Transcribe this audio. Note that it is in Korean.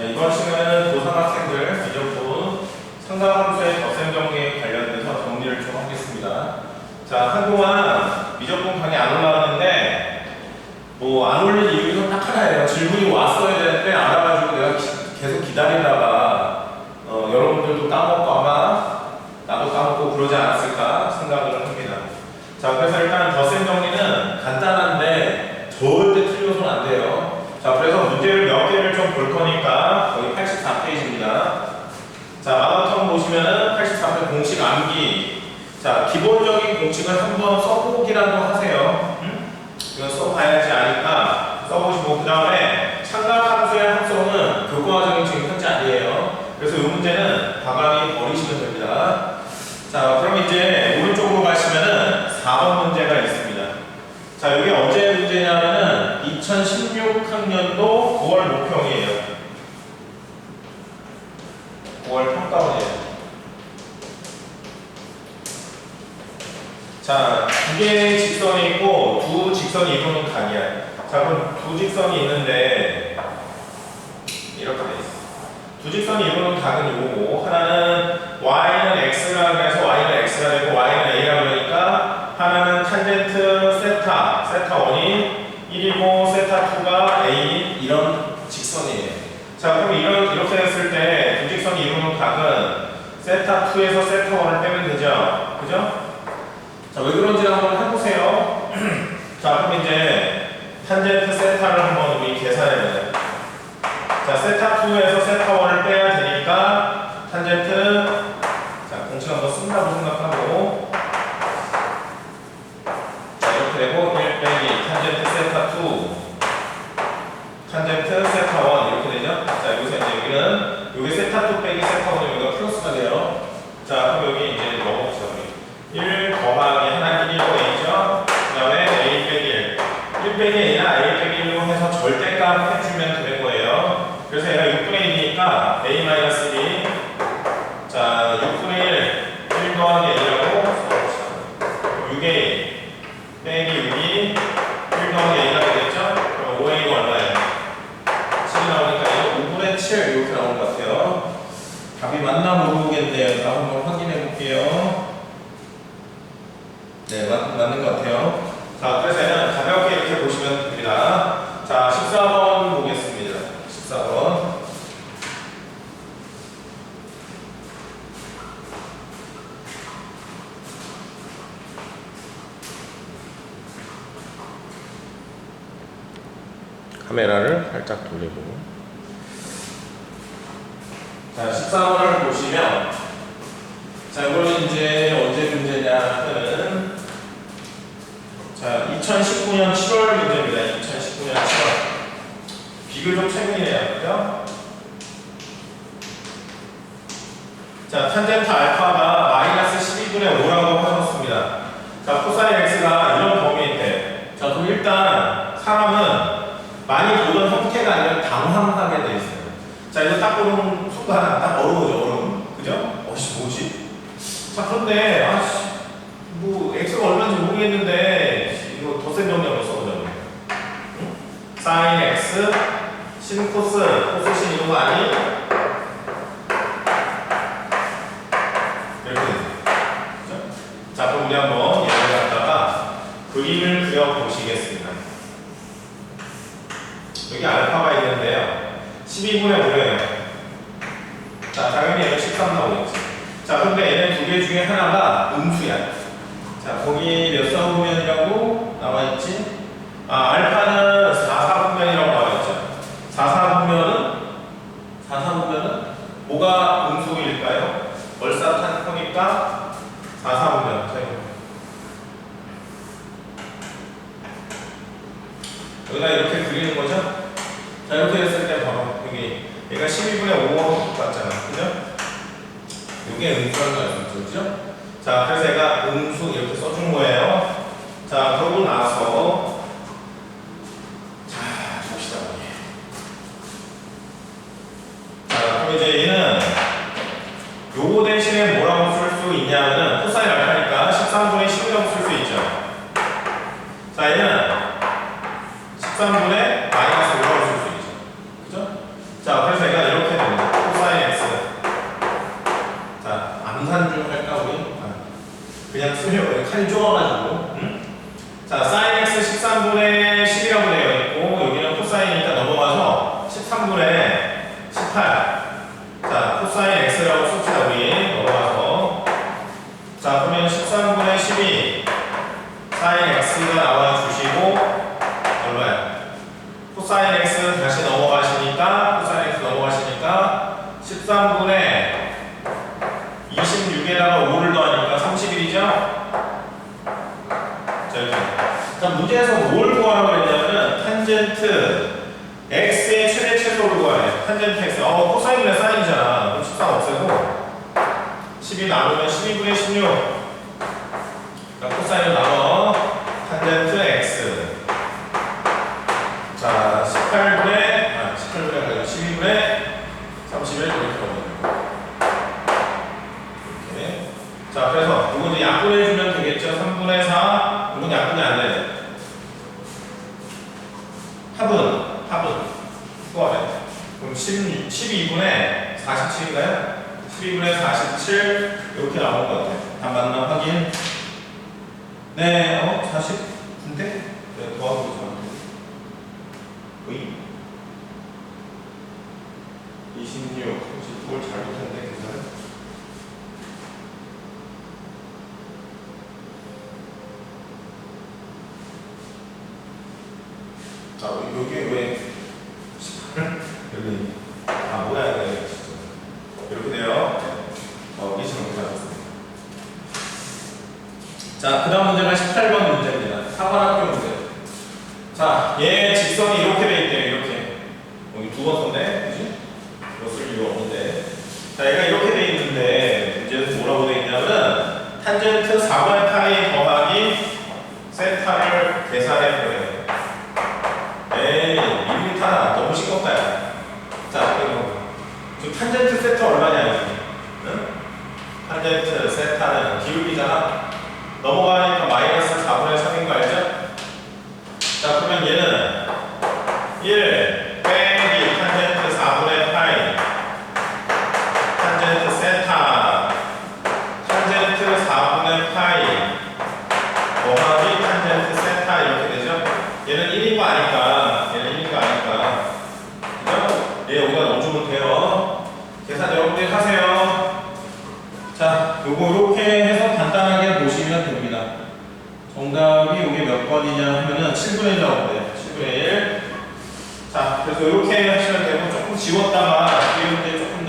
이번 시간은 고3 학생들 미적분 상가함수의 덧셈 정리에 관련돼서 정리를 좀 하겠습니다. 자, 한동안 미적분 강의 안 올라왔는데 뭐 안 올린 이유는 딱 하나예요. 질문이 왔어야 되는데 안 와가지고 내가 기- 계속 기다리다가 어, 여러분들도 까먹고 아마 나도 까먹고 그러지 않았을까 생각을 합니다. 자, 그래서 일단 덧셈 정리는 간단한데 절대 틀려서는 안 돼요. 자, 그래서 좀 볼 거니까 거기 84페이지입니다. 자, 마라톤 보시면은 84페이지 공식 암기. 자, 기본적인 공식을 한번 써보기라도 하세요. 응? 이건 써봐야지 아니까 써보시고 그 다음에 참가함수의 합성은 교과적인 지금 현재 아니에요. 그래서 이 문제는 과감히 버리시면 됩니다. 자, 그럼 이제 오른쪽으로 가시면은 4번 문제가 있습니다. 자, 이게 언제 문제냐면은 2016학년도 9월 모평이에요. 9월 평가원이에요. 자, 두 개의 직선이 있고 두 직선이 이루는 각이야. 자, 그럼 두 직선이 있는데 이렇게 돼 있어. 두 직선이 이루는 각은 이거고 하나는 y는 x라 그래서 y는 x가 되고 y는 a라 그러니까 하나는 탄젠트 세타 세타 1이 1이고 세타 2가 a인 이런 직선이에요. 자 그럼 이런 이렇게 했을 때 두 직선이 이루는 각은 세타 2에서 세타 1을 빼면 되죠. 그죠? 자 왜 그런지 한번 해보세요. 자 그럼 이제 탄젠트 세타를 한번 우리 계산해 보자. 자, 세타 2에서 세타 1을 빼야 되니까 탄젠트 자, 공식 한번 쓴다고 생각하고 자, 이렇게 되고 1 빼기 탄젠트 세타 2 탄젠트 세타 1 이렇게 되죠? 자, 여기서 이제 여기는 여기 세타 2 빼기 세타 1은 여기가 플러스가 돼요. 자, 그럼 여기 이제 넣어봅시다. 우리. 1 더하기 하나 1이고 a죠? 그 다음에 a 빼기 1 1 빼기 a나 a 빼기 1로 해서 절대값 해주면 되는 거예요. 그래서 얘가 6분의 1이니까 a-1이 자 6분의 1 1 더하기 a라고 써봅시다. 6a 빼기 6이 1 더하기 a가 되겠죠? 그럼 5a가 얼마예요? 7이 나오니까 이거 5분의 7 이렇게 나온 것 같아요. 답이 맞나 모르겠네요. 나 한번 확인해 볼게요. 네, 맞, 맞는 것 같아요. 자, 그래서 얘는 가볍게 이렇게 보시면 됩니다. 자, 14번 보겠습니다. 14번. 카메라를 살짝 돌리고. 자, 14번을 보시면, 자, 이거는 이제 문제냐는, 자, 2019년 7월 문제입니다. 2019년 7월. 비교적 최근이에요. 그죠? 자, 탄젠트 알파가 마이너스 12분의 5라고 하셨습니다. 자, 코사인 x가 이런 범위일 때. 자, 그럼 일단 사람은 많이 보던 형태가 아니라 당황하게 돼 있어요. 자, 이거 딱 보는 순간 딱 얼음. 그죠? 어씨, 뭐지? 자, 그런데, 아씨, 뭐, x가 얼마인지 모르겠는데, 이거 덧셈 정리하고 써보자고. 응? 사인 x, 신 코스, 코스 신 이런 거 아니? 이렇게 되죠. 자, 그럼 우리 한번 얘를 갖다가 그림을 그려 보시겠습니다. 여기 알파가 있는데요. 12분의 5예요. 자, 당연히 얘는 13 나오겠지. 자, 근데 얘는 두 개 중에 하나가 음수야. 자, 거기 몇 사분면이라고 나와 있지? 아, 알파는 4사분면이라고 나와 있죠. 4사분면은 4사분면은 뭐가 음수일까요? 월사탄 커니까 4사분면. 자, 이거. 여기다 이렇게 그리는 거죠? 자, 이렇게 했을 때 바로 여기 얘가 12분의 5 같잖아. 그죠? 이게 음수라는 말씀이죠. 그죠? 자, 그래서 얘가 음수 이렇게 써준 거예요. 자, 그러고 나서 자, 봅시다. 자, 그럼 이제 얘는 요거 대신에 뭐라고 쓸 수 있냐면은 코사인 알파니까 13분의 10이라고 쓸 수 있죠. 자, 얘는 13분의 마이너스 5라고 쓸 수 있죠. 자, 그래서 얘가 이렇게 됩니다. 코사인 x. 자, 암산 중 할까 우리? 아, 그냥 수요 칼이 좁아가지고. 응? 자, 사인 x 13분의 10이라고 되어 있고 여기는 코사인이니까 넘어가서 13분의 18. 자, 코사인 x라고 씁시다 우리 넘어가서. 자, 그러면 13분의 12 사인 x가 나와 주시고 얼마야? 코사인 x 다시 넘어가 13분의 26에다가 5를 더하니까 31이죠? 자 이렇게. 자 문제에서 뭘 구하라고 했냐면은 탄젠트 x의 최대 최소를 구하래 탄젠트 x. 어 코사인이랑 사인이잖아. 그럼 13 없애고 12 나누면 12분의 16 자, 코사인을 나눠 탄젠트 x 자 18분의 아 18분의 아니라 12분의 31 이렇게 나옵니다 이렇게 자 그래서 이거 이제 약분해 주면 되겠죠 3분의 4 이건 약분이 안 되네 합은 합은 수학에 그럼 16, 12분의 47인가요? 12분의 47 이렇게 나온 것 같아요 다 맞나 확인 네, 어? 49인데? 네, 더하고 있었는데. 거의 26. 혹시 그걸 잘못했네, 계산을? 자, 여기 왜 18? 여기. 아, 뭐야, 이거 진짜. 이렇게 돼요. 어, 이게 지금 잘못했습니다. 자, 그 다음 문제가 18번 문제입니다. 사관학교 문제. 자, 얘 직선이 이렇게 돼 있대요, 이렇게. 여기 두번 썼네, 그지? 이거 쓸 이유가 없는데. 자, 얘가 이렇게 돼 있는데, 문제에서 뭐라고 돼 있냐면은, 탄젠트 4분의 파이 더하기 세타를 계산해 보래요. 에이, 1m 너무 싱겁다, 야. 자, 그리고, 저 탄젠트 세타 얼마냐, 여기. 응? 탄젠트 세타는 기울기잖아. 넘어가니까 마이너스 4분의 3인 거 알죠? 자 그러면 얘는 1 빼기 탄젠트 4분의 파이 탄젠트 세타 탄젠트 4분의 파이 더하기 탄젠트 세타 이렇게 되죠? 얘는 1인 거 아니까 얘는 1인 거 아니까 그죠? 얘 여기다 넣어주면 돼요 계산 여러분들이 하세요 자, 요거 이렇게 간단하게 보시면 됩니다. 정답이 이게 몇 번이냐 하면은 7분의 1 나오는데 7분의 1. 자, 그래서 이렇게 하시면 되고 조금 지웠다가 뒤에 문제 조금